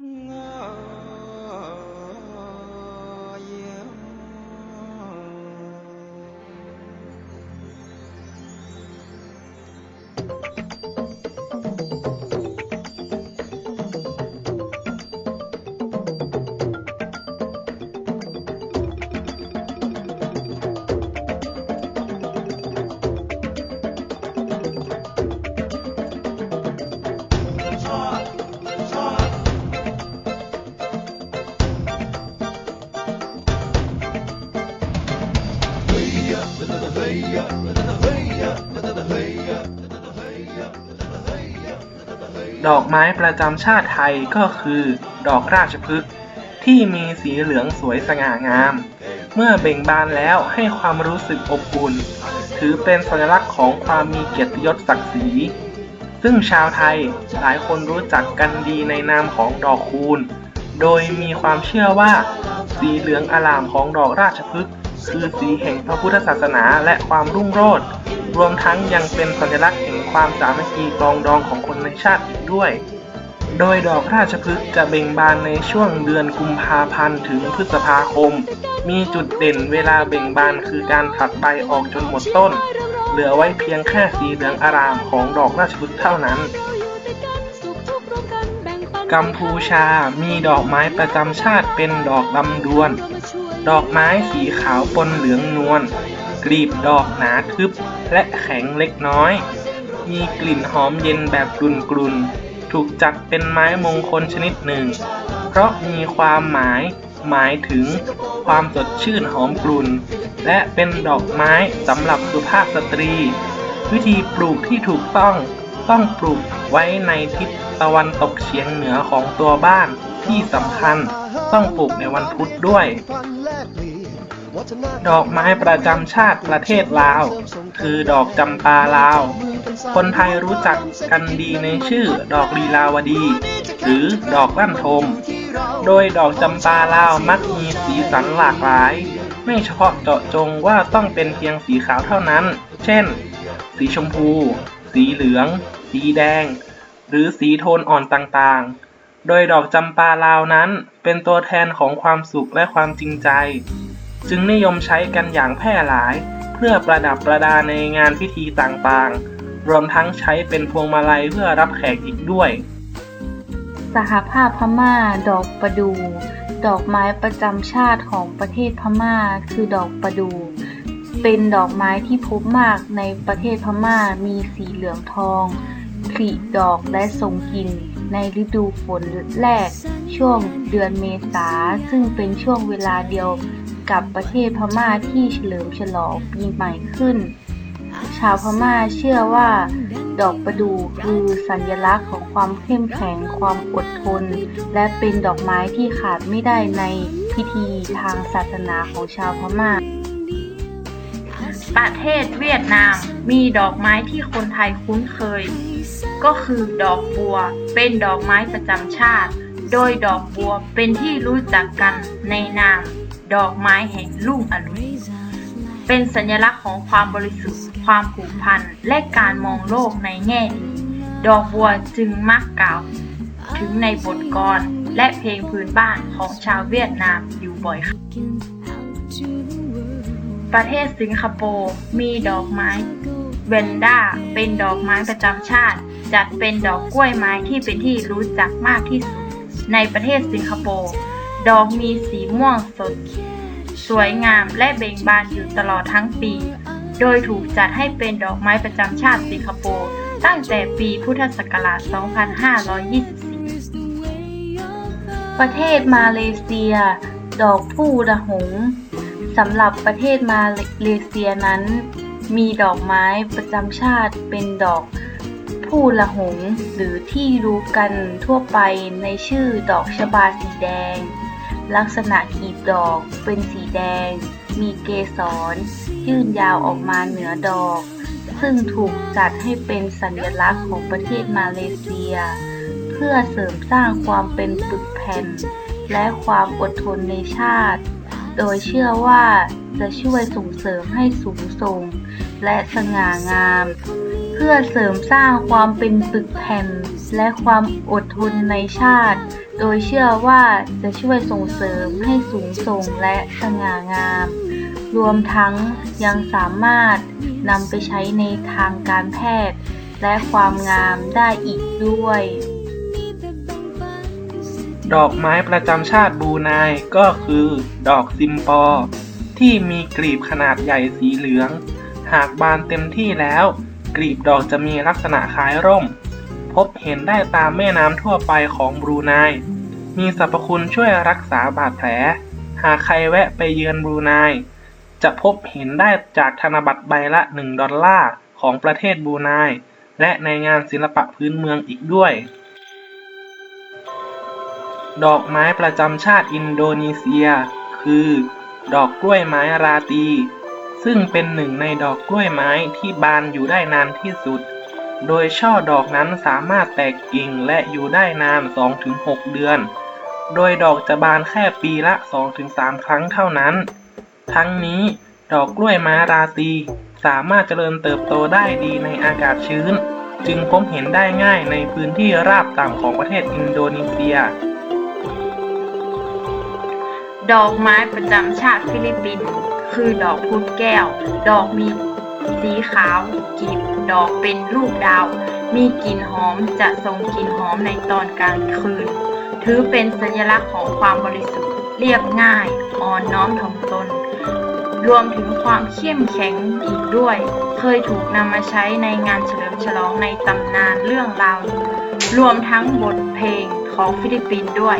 No. ดอกไม้ประจำชาติไทยก็คือ ดอกราชพฤกษ์ที่มีสีเหลืองสวยสง่างาม เมื่อเบ่งบานแล้วให้ความรู้สึกอบอุ่น ถือเป็นสัญลักษณ์ของความมีเกียรติยศศักดิ์ศรี ซึ่งชาวไทยหลายคนรู้จักกันดีในนามของดอกคูณ โดยมีความเชื่อว่า สีเหลืองอลามของดอกราชพฤกษ์ คือสีแห่งพระพุทธศาสนาและความรุ่งโรจน์รวมทั้งยังเป็นสัญลักษณ์แห่งความสามัคคีปรองดองของคนในชาติอีกด้วย โดยดอกราชพฤกษ์จะเบ่งบานในช่วงเดือนกุมภาพันธ์ถึงพฤษภาคม มีจุดเด่นเวลาเบ่งบานคือการผลัดใบออกจนหมดต้น เหลือไว้เพียงแค่สีเหลืองอารามของดอกราชพฤกษ์เท่านั้นกัมพูชามีดอกไม้ประจำชาติเป็นดอกลำดวน ดอกไม้สีขาวปนเหลืองนวลกลีบดอกหนาทึบและแข็งเล็กน้อย มีกลิ่นหอมเย็นแบบกลุ่นกลุนๆ ถูกจัดเป็นไม้มงคลชนิดหนึ่ง เพราะมีความหมายหมายถึงความสดชื่นหอมกลุ่น และเป็นดอกไม้สำหรับสุภาพสตรี วิธีปลูกที่ถูกต้องต้องปลูกไว้ในทิศตะวันตกเฉียงเหนือของตัวบ้านที่สำคัญต้องปลูกในวันพุธด้วย ดอกไม้ประจำชาติประเทศลาว คือดอกจำปาลาว คนไทยรู้จักกันดีในชื่อดอกลีลาวดี หรือดอกลั่นทม โดยดอกจำปาลาวมักมีสีสันหลากหลาย ไม่เฉพาะเจาะจงว่าต้องเป็นเพียงสีขาวเท่านั้น เช่น สีชมพู สีเหลือง สีแดง หรือสีโทนอ่อนต่างๆ โดยดอกจำปาลาวนั้นเป็นตัวแทนของความสุขและความจริงใจ จึงนิยมใช้กันอย่างแพร่หลาย เพื่อประดับประดาในงานพิธีต่างๆ รวมทั้งใช้เป็นพวงมาลัยเพื่อรับแขกอีกด้วย สหภาพพม่าดอกประดู ดอกไม้ประจำชาติของประเทศพม่าคือดอกประดู เป็นดอกไม้ที่พบมากในประเทศพม่ามีสีเหลืองทองผลิดอกและส่งกลิ่นในฤดูฝนแรกช่วงเดือนเมษาซึ่งเป็นช่วงเวลาเดียว กับประเทศพม่าที่เฉลิมฉลองปีใหม่ขึ้น ชาวพม่าเชื่อว่า ดอกประดู่คือสัญลักษณ์ของความเข้มแข็งความอดทน และเป็นดอกไม้ที่ขาดไม่ได้ในพิธีทางศาสนาของชาวพม่า ประเทศเวียดนามมีดอกไม้ที่คนไทยคุ้นเคย ก็คือดอกบัวเป็นดอกไม้ประจำชาติ โดยดอกบัวเป็นที่รู้จักกันในนาม ดอกไม้แห่งลุ่งอรุณเป็นสัญลักษณ์ของความบริสุทธิ์ ความผูกพัน และการมองโลกในแง่ดีดอกบัวจึงมักกล่าว ถึงในบทกลอนและเพลงพื้นบ้านของชาวเวียดนามอยู่บ่อยค่ะประเทศสิงคโปร์มีดอกไม้เวนด้าเป็นดอกไม้ประจำชาติ จัดเป็นดอกกล้วยไม้ที่เป็นที่รู้จักมากที่สุด ในประเทศสิงคโปร์ ดอกมีสีม่วงสด สวยงามและเบ่งบานอยู่ตลอดทั้งปี โดยถูกจัดให้เป็นดอกไม้ประจำชาติสิงคโปร์ตั้งแต่ปีพุทธศักราช 2524 ประเทศมาเลเซีย ดอกผู้ระหงสำหรับประเทศมาเลเซียนั้น มีดอกไม้ประจำชาติเป็นดอกผู้ละหง หรือที่รู้กันทั่วไปในชื่อดอกชบาสีแดง ลักษณะกีบดอกเป็นสีแดง มีเกสร ยื่นยาวออกมาเหนือดอก ซึ่งถูกจัดให้เป็นสัญลักษณ์ของประเทศมาเลเซีย เพื่อเสริมสร้างความเป็นปึกแผ่น และความอดทนในชาติ โดยเชื่อว่าจะช่วยส่งเสริมให้สูงส่ง และสง่างาม เพื่อเสริมสร้างความเป็นปึกแผ่น และความอดทนในชาติ โดยเชื่อว่าจะช่วยส่งเสริมให้สูงส่งและสง่างาม รวมทั้งยังสามารถนำไปใช้ในทางการแพทย์ และความงามได้อีกด้วย ดอกไม้ประจำชาติบรูไนก็คือ ดอกซิมปอ ที่มีกลีบขนาดใหญ่สีเหลือง หากบานเต็มที่แล้ว กลีบดอกจะมีลักษณะคล้ายร่ม พบเห็นได้ตามแม่น้ำทั่วไปของบรูไน มีสรรพคุณช่วยรักษาบาดแผล หากใครแวะไปเยือนบรูไน จะพบเห็นได้จากธนบัตรใบละ 1 ดอลลาร์ของประเทศบรูไน และในงานศิลปะพื้นเมืองอีกด้วย ดอกไม้ประจำชาติอินโดนีเซีย คือ ดอกกล้วยไม้ราตี ซึ่งเป็นหนึ่งในดอกกล้วยไม้ที่บานอยู่ได้นานที่สุด โดยช่อดอกนั้นสามารถแตกกิ่งและอยู่ได้นาน 2-6 เดือน โดยดอกจะบานแค่ปีละ 2-3 ครั้งเท่านั้น ทั้งนี้ดอกกล้วยไม้ราตรีสามารถเจริญเติบโตได้ดีในอากาศชื้น จึงพบเห็นได้ง่ายในพื้นที่ราบต่ำของประเทศอินโดนีเซีย ดอกไม้ประจำชาติฟิลิปปินส์ คือดอกพุธแก้ว ดอกมีสีขาวกลีบดอกเป็นรูปดาว มีกลิ่นหอมจะส่งกลิ่นหอมในตอนกลางคืน ถือเป็นสัญลักษณ์ของความบริสุทธิ์เรียบง่าย อ่อนน้อมถ่อมตน รวมถึงความเข้มแข็งอีกด้วย เคยถูกนำมาใช้ในงานเฉลิมฉลองในตำนานเรื่องราว รวมทั้งบทเพลงของฟิลิปปินส์ด้วย